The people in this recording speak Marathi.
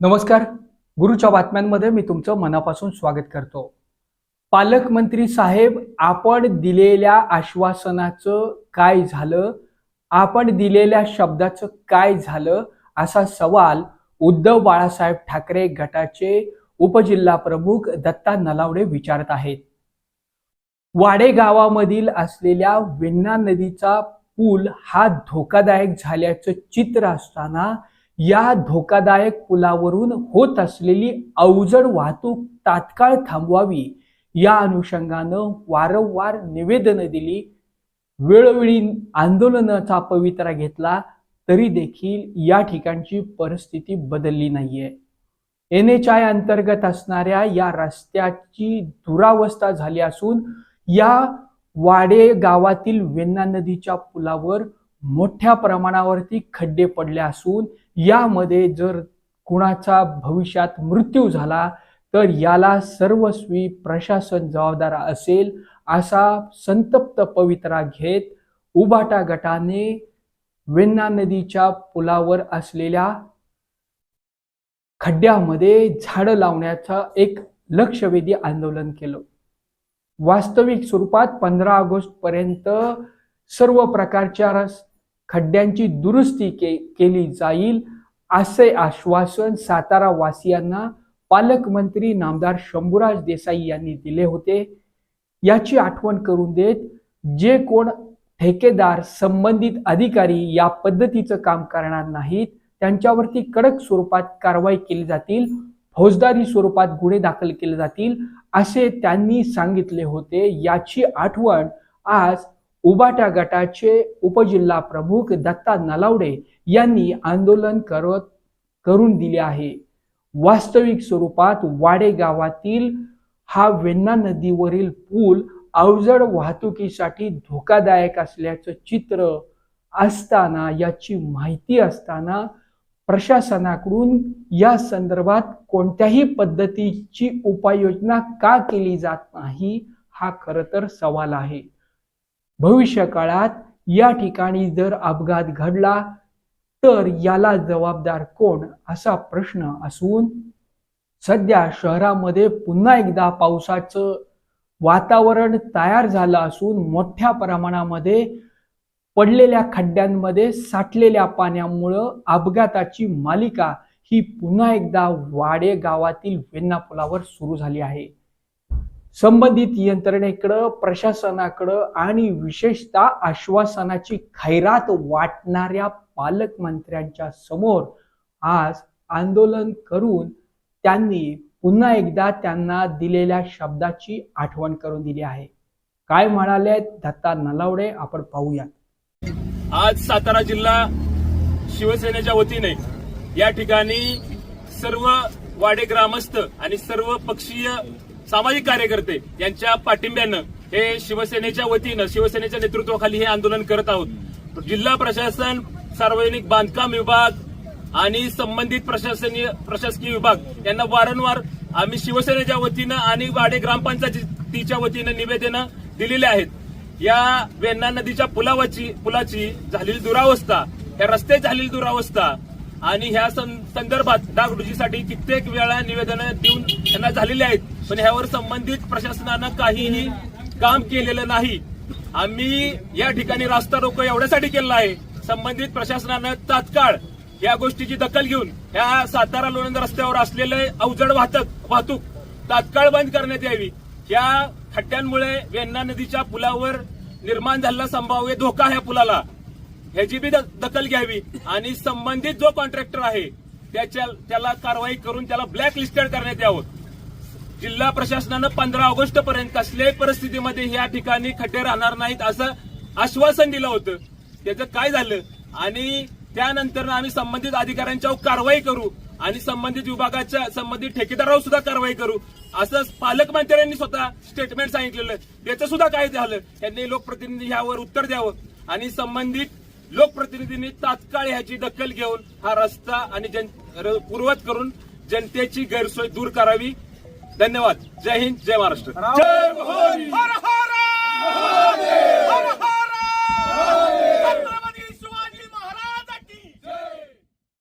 नमस्कार. गुरुच्या बातम्यांमध्ये मी तुमचं मनापासून स्वागत करतो. पालकमंत्री साहेब आपण दिलेल्या आश्वासनाचं काय झालं? आपण दिलेल्या शब्दाचं काय झालं? असा सवाल उद्धव बाळासाहेब ठाकरे गटाचे उपजिल्हा प्रमुख दत्ता नलावडे विचारत आहेत. वाडे गावामधील असलेल्या वेण्णा नदीचा पूल हा धोकादायक झाल्याचं चित्र असताना या धोकादायक पुलावरून होत असलेली अवजड वाहतूक तात्काळ थांबवावी. या अनुषंगानं वारंवार निवेदनं दिली. वेळोवेळी आंदोलनाचा पवित्रा घेतला तरी देखील या ठिकाणची परिस्थिती बदलली नाहीये. एन एच आय अंतर्गत असणाऱ्या या रस्त्याची दुरावस्था झाली असून या वाडे गावातील वेन्ना नदीच्या पुलावर मोठ्या प्रमाणावरती खड्डे पडले असून यामध्ये जर कुणाचा भविष्यात मृत्यू झाला तर याला सर्वस्वी प्रशासन जबाबदार असेल असा संतप्त पवित्रा घेत उबाटा गटाने वेन्ना नदीच्या पुलावर असलेल्या खड्ड्यामध्ये झाडं लावण्याचं एक लक्षवेधी आंदोलन केलं. वास्तविक स्वरूपात पंधरा ऑगस्ट पर्यंत सर्व प्रकारच्या रस खड्ड्यांची दुरुस्ती के केली जाईल असे आश्वासन सातारा वासियांना पालकमंत्री नामदार शंभूराज देसाई यांनी दिले होते. याची आठवण करून देत जे कोण ठेकेदार संबंधित अधिकारी या पद्धतीचं काम करणार नाहीत त्यांच्यावरती कडक स्वरूपात कारवाई केली जातील फौजदारी स्वरूपात गुन्हे दाखल केले जातील असे त्यांनी सांगितले होते. याची आठवण आज उबाटा गटाचे उपजिल्हा प्रमुख दत्ता नलावडे यांनी आंदोलन करत करून दिले आहे. वास्तविक स्वरूपात वाडे गावातील हा वेण्णा नदीवरील पूल अवजड वाहतुकीसाठी धोकादायक असल्याचं चित्र असताना याची माहिती असताना प्रशासनाकडून या संदर्भात कोणत्याही पद्धतीची उपाययोजना का केली जात नाही हा खरं तर सवाल आहे. भविष्य काळात या ठिकाणी जर अपघात घडला तर याला जबाबदार कोण? असा प्रश्न असून सध्या शहरामध्ये पुन्हा एकदा पावसाचं वातावरण तयार झालं असून मोठ्या प्रमाणामध्ये पडलेल्या खड्ड्यांमध्ये साठलेल्या पाण्यामुळं अपघाताची मालिका ही पुन्हा एकदा वाडे गावातील वेण्णा पुलावर सुरू झाली आहे. संबंधित यंत्रणेकडं प्रशासनाकडं आणि विशेषतः आश्वासनाची खैरात वाटणाऱ्या पालकमंत्र्यांच्या समोर आज आंदोलन करून त्यांनी पुन्हा एकदा त्यांना दिलेल्या शब्दाची आठवण करून दिली आहे. काय म्हणाले दत्ता नलावडे? आपण पाहूयात. आज सातारा जिल्हा शिवसेनेच्या वतीने या ठिकाणी सर्व वाडे ग्रामस्थ आणि सर्व पक्षीय सामाजिक कार्यकर्ते यांच्या पाठिंब्यानं हे शिवसेनेच्या वतीनं शिवसेनेच्या नेतृत्वाखाली हे आंदोलन करत आहोत. जिल्हा प्रशासन सार्वजनिक बांधकाम विभाग आणि संबंधित प्रशासनीय प्रशासकीय विभाग यांना वारंवार आम्ही शिवसेनेच्या वतीनं आणि वाडे ग्रामपंचायतीच्या वतीनं निवेदनं दिलेली आहेत. या वेण्णा नदीच्या पुलावाची पुलाची झालेली दुरावस्था या रस्ते झालेली दुरावस्था आणि ह्या सं- संदर्भात डागडुजीसाठी कित्येक वेळा निवेदनं देऊन त्यांना झालेली आहेत. पण ह्यावर संबंधित प्रशासनानं काहीही काम केलेलं नाही. आम्ही या ठिकाणी रास्ता रोको एवढ्यासाठी केलेला आहे. संबंधित प्रशासनानं तात्काळ या गोष्टीची दखल घेऊन ह्या सातारा लोणंद रस्त्यावर असलेले अवजड वाहतूक वाहतूक तात्काळ बंद करण्यात यावी. या खड्ड्यांमुळे वेण्णा नदीच्या पुलावर निर्माण झालेला संभाव्य धोका ह्या पुलाला. ह्याची बी द- दखल घ्यावी. आणि संबंधित जो कॉन्ट्रॅक्टर आहे त्याच्या त्याला कारवाई करून त्याला ब्लॅक लिस्टेड करण्यात यावं. जिल्हा प्रशासनानं पंधरा ऑगस्ट पर्यंत कसल्याही परिस्थितीमध्ये या ठिकाणी खड्डे राहणार नाहीत असं आश्वासन दिलं होतं. त्याचं काय झालं? आणि त्यानंतर आम्ही संबंधित अधिकाऱ्यांच्यावर कारवाई करू आणि संबंधित विभागाच्या संबंधित ठेकेदारावर सुद्धा कारवाई करू. असं पालकमंत्र्यांनी स्वतः स्टेटमेंट सांगितलेलं. त्याचं सुद्धा काय झालं? त्यांनी लोकप्रतिनिधी ह्यावर उत्तर द्यावं. आणि संबंधित लोकप्रतिनिधींनी तात्काळ ह्याची दखल घेऊन हा रस्ता आणि जन पूर्वत करून जनतेची गैरसोय दूर करावी. धन्यवाद. जय हिंद जय महाराष्ट्र. जय